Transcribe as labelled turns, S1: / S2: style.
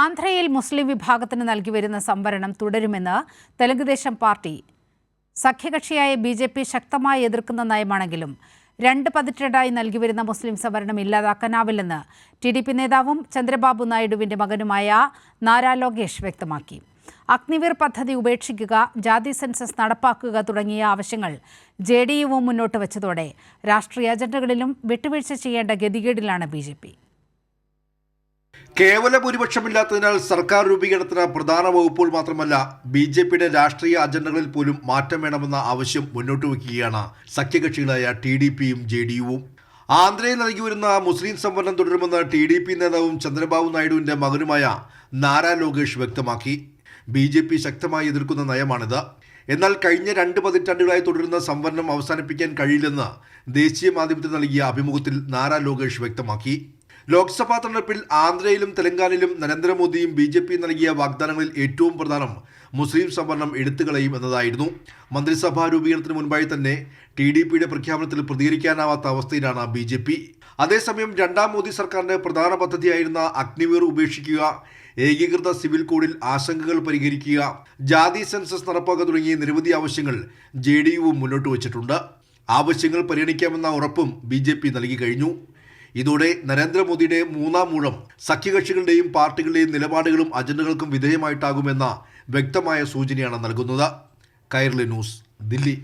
S1: ആന്ധ്രയിൽ മുസ്ലിം വിഭാഗത്തിന് നൽകി വരുന്ന സംവരണം തുടരുമെന്ന് തെലുങ്കുദേശം പാർട്ടി. സഖ്യകക്ഷിയായ ബി ജെ പി ശക്തമായി എതിർക്കുന്ന നയമാണെങ്കിലും രണ്ട് പതിറ്റാണ്ടായി നൽകി വരുന്ന മുസ്ലിം സംവരണം ഇല്ലാതാക്കാനാവില്ലെന്ന് ടി ഡി പി നേതാവും ചന്ദ്രബാബു നായിഡുവിന്റെ മകനുമായ നാരാ ലോകേഷ് വ്യക്തമാക്കി. അഗ്നിവീർ പദ്ധതി ഉപേക്ഷിക്കുക ജാതി സെൻസസ് നടപ്പാക്കുക തുടങ്ങിയ ആവശ്യങ്ങൾ ജെ ഡി യുവും മുന്നോട്ട് വച്ചതോടെ രാഷ്ട്രീയ അജണ്ടകളിലും വിട്ടുവീഴ്ച ചെയ്യേണ്ട ഗതികേടിലാണ് ബി ജെ പി.
S2: കേവല ഭൂരിപക്ഷമില്ലാത്തതിനാൽ സർക്കാർ രൂപീകരണത്തിന് പ്രധാന വകുപ്പുകൾ മാത്രമല്ല ബി ജെ പിയുടെ രാഷ്ട്രീയ അജണ്ടകളിൽ പോലും മാറ്റം വേണമെന്ന ആവശ്യം മുന്നോട്ട് വയ്ക്കുകയാണ് സഖ്യകക്ഷികളായ ടി ഡി പിയും ജെ ഡി യുവും. ആന്ധ്രയിൽ നൽകി വരുന്ന മുസ്ലിം സംവരണം തുടരുമെന്ന് ടി ഡി പി നേതാവും ചന്ദ്രബാബു നായിഡുവിന്റെ മകനുമായ നാരാ ലോകേഷ് വ്യക്തമാക്കി. ബി ജെ പി ശക്തമായി എതിർക്കുന്ന നയമാണിത്. എന്നാൽ കഴിഞ്ഞ രണ്ട് പതിറ്റാണ്ടുകളായി തുടരുന്ന സംവരണം അവസാനിപ്പിക്കാൻ കഴിയില്ലെന്ന് ദേശീയ മാധ്യമത്തിന് നൽകിയ അഭിമുഖത്തിൽ നാരാ ലോകേഷ് വ്യക്തമാക്കി. ലോക്സഭാ തെരഞ്ഞെടുപ്പിൽ ആന്ധ്രയിലും തെലങ്കാനയിലും നരേന്ദ്രമോദിയും ബി ജെ പി നൽകിയ വാഗ്ദാനങ്ങളിൽ ഏറ്റവും പ്രധാനം മുസ്ലിം സംവരണം എടുത്തുകളയും എന്നതായിരുന്നു. മന്ത്രിസഭാ രൂപീകരണത്തിന് മുൻപായി തന്നെ ടി ഡി പിയുടെ പ്രഖ്യാപനത്തിൽ പ്രതികരിക്കാനാവാത്ത അവസ്ഥയിലാണ് ബി ജെ പി. അതേസമയം രണ്ടാം മോദി സർക്കാരിന്റെ പ്രധാന പദ്ധതിയായിരുന്ന അഗ്നിവീർ ഉപേക്ഷിക്കുക ഏകീകൃത സിവിൽ കോഡിൽ ആശങ്കകൾ പരിഹരിക്കുക ജാതി സെൻസസ് നടപ്പാക്കുക തുടങ്ങിയ നിരവധി ആവശ്യങ്ങൾ ജെ ഡി യുവും മുന്നോട്ട് വച്ചിട്ടുണ്ട്. ആവശ്യങ്ങൾ പരിഗണിക്കാമെന്ന ഉറപ്പും ബി ജെ പി നൽകി കഴിഞ്ഞു. ഇതോടെ നരേന്ദ്രമോദിയുടെ മൂന്നാം മൂഴം സഖ്യകക്ഷികളുടെയും പാർട്ടികളുടെയും നിലപാടുകളും അജണ്ടകൾക്കും വിധേയമായിട്ടാകുമെന്ന വ്യക്തമായ സൂചനയാണ് നൽകുന്നത്. കൈരളി ന്യൂസ് ദില്ലി.